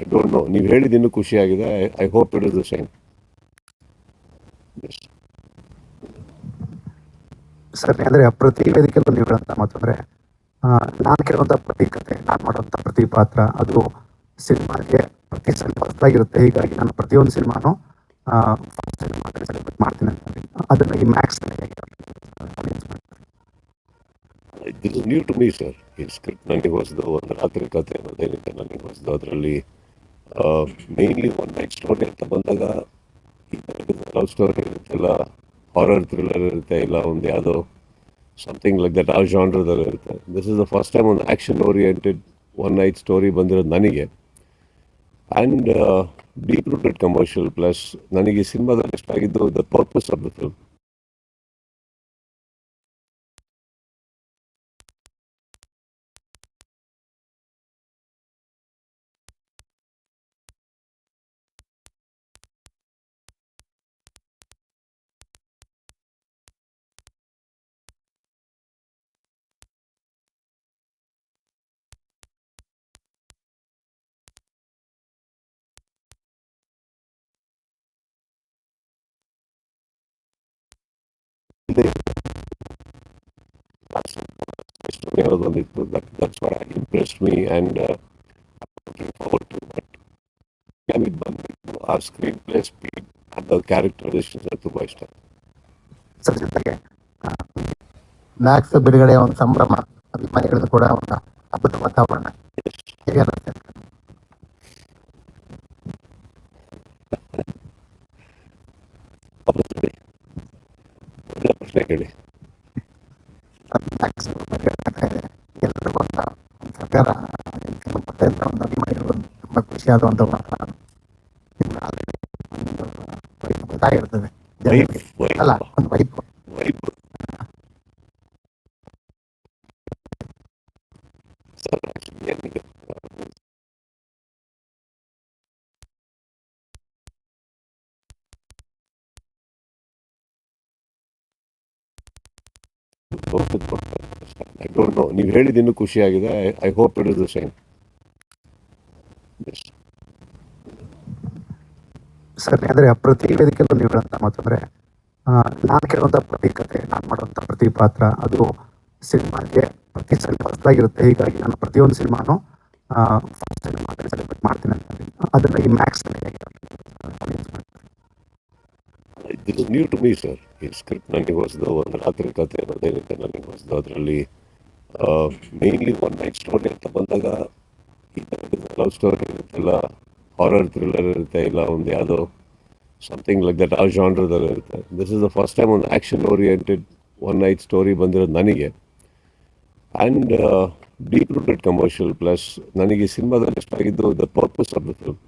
I don't know ನೀವು ಖುಷಿಯಾಗಿದೆ. I hope it is the same sir ಅಂದರೆ ಪ್ರತಿ ವೇದಿಕೆಯಲ್ಲೂ ನೀವು ನಾನು ಕೇಳುವಂಥ ಪ್ರತಿ ಕತೆ ನಾನು ಮಾಡುವಂಥ ಪ್ರತಿ ಪಾತ್ರ ಅದು ಸಿನಿಮಾಗೆ ಪ್ರತಿ ಸಲ ಹೊಸದಾಗಿರುತ್ತೆ. ಹೀಗಾಗಿ ನಾನು ಪ್ರತಿಯೊಂದು ಸಿನಿಮಾನು ಫಸ್ಟ್ ಸಿನಿಮಾ ಸೆಲೆಬ್ರೇಟ್ ಮಾಡ್ತೀನಿ ಅಂತ. ಅದನ್ನ ಈ Max this new to me sir ಈ ಸ್ಕ್ರಿಪ್ಟ್ ನನಗೆ ಹೊಸದು ಒಂದು ರಾತ್ರಿ ಕತೆ ಅನ್ನೋದೇನಿದೆ ನನಗೆ ಹೊಸದು. ಅದರಲ್ಲಿ ಮೇನ್ಲಿ ಒನ್ ನೈಟ್ ಸ್ಟೋರಿ ಅಂತ ಬಂದಾಗ ಲವ್ ಸ್ಟೋರಿ ಇರುತ್ತೆಲ್ಲ ಹಾರರ್ ಥ್ರಿಲ್ಲರ್ ಇರುತ್ತೆ, ಇಲ್ಲ ಒಂದು ಯಾವುದೋ ಸಮಥಿಂಗ್ ಲೈಕ್ ದಟ್ ಆ ಜಾನ್ರದಲ್ಲಿ ಇರುತ್ತೆ. This is the first time ಒಂದು action oriented one night story ಬಂದಿರೋದು ನನಗೆ. And deep rooted commercial plus ನನಗೆ ಸಿನಿಮಾದಲ್ಲಿ ಇಷ್ಟ ಆಗಿದ್ದು the purpose of the film story ಅನ್ನೋದು ಒಂದಿತ್ತು that that's what impressed me and looking forward to but ಇದು ಬಂದ್ಬಿಟ್ಟು ಆ ಸ್ಕ್ರೀನ್ ಪ್ಲೇ ಸ್ಪೀಡ್ ಅದು ಕ್ಯಾರೆಕ್ಟರೈಸೇಷನ್ಸ್ ತುಂಬ ಇಷ್ಟ ಸರ್ ಜೊತೆಗೆ ಮ್ಯಾಕ್ಸ್ ಬಿಡುಗಡೆಯ ಒಂದು ಸಂಭ್ರಮ ಅಭಿಮಾನಿಗಳದ್ದು ಕೂಡ ಒಂದು ಹಬ್ಬದ ವಾತಾವರಣ flashback deh tapi Axel katakannya ya terkontak saudara itu berpotensi tapi menurun bagusnya tonton masalah tayo tuh. I don't know ನೀವು ಹೇಳಿದ ಇನ್ನೂ ಖುಷಿಯಾಗಿದೆ I hope it is the same sir ಅಂದರೆ ಪ್ರತಿ ವೇದಿಕೆಯಲ್ಲೂ ನೀವು ಹೇಳಂತ ಮಾತು ಅಂದರೆ ನಾನು ಕೇಳುವಂಥ ಪ್ರತಿ ಕತೆ ನಾನು ಮಾಡುವಂಥ ಪ್ರತಿ ಪಾತ್ರ ಅದು ಸಿನಿಮಾಗೆ ಪ್ರತಿ ಸಲ ಹೊಸದಾಗಿರುತ್ತೆ. ಹೀಗಾಗಿ ನಾನು ಪ್ರತಿಯೊಂದು ಸಿನಿಮಾನು ಫಸ್ಟ್ ಸಿನಿಮಾ ಸೆಲೆಬ್ರೇಟ್ ಮಾಡ್ತೀನಿ ಅಂತ. ಅದನ್ನ ಈ Max this new to me sir ಈ ಸ್ಕ್ರಿಪ್ಟ್ ನನಗೆ ಹೊಸದು ಒಂದು ರಾತ್ರಿ ಕತೆ ಅನ್ನೋದೇನಿದೆ ನನಗೆ ಹೊಸದು. ಅದರಲ್ಲಿ ಮೇನ್ಲಿ ಒನ್ ನೈಟ್ ಸ್ಟೋರಿ ಅಂತ ಬಂದಾಗ ಲವ್ ಸ್ಟೋರಿ ಇರುತ್ತೆಲ್ಲ ಹಾರರ್ ಥ್ರಿಲ್ಲರ್ ಇರುತ್ತೆ, ಇಲ್ಲ ಒಂದು ಯಾವುದೋ ಸಮಥಿಂಗ್ ಲೈಕ್ ದಟ್ ಆ ಜಾನ್ರದಲ್ಲಿ ಇರುತ್ತೆ. This is the first time ಒಂದು action oriented one night story ಬಂದಿರೋದು ನನಗೆ. And deep rooted commercial plus ನನಗೆ ಸಿನಿಮಾದಲ್ಲಿ ಇಷ್ಟ ಆಗಿದ್ದು the purpose of the film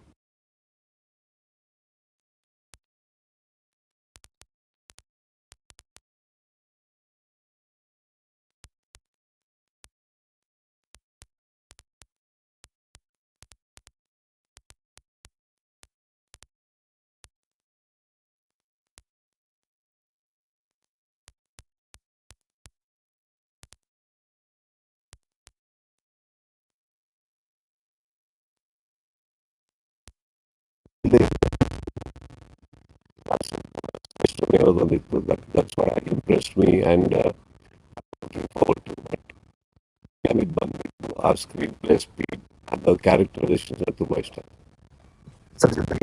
they together the product. That's why I impressed me and uh, looking forward to that. Can it done with our screenplay speed and characterizations at the lifestyle? Such.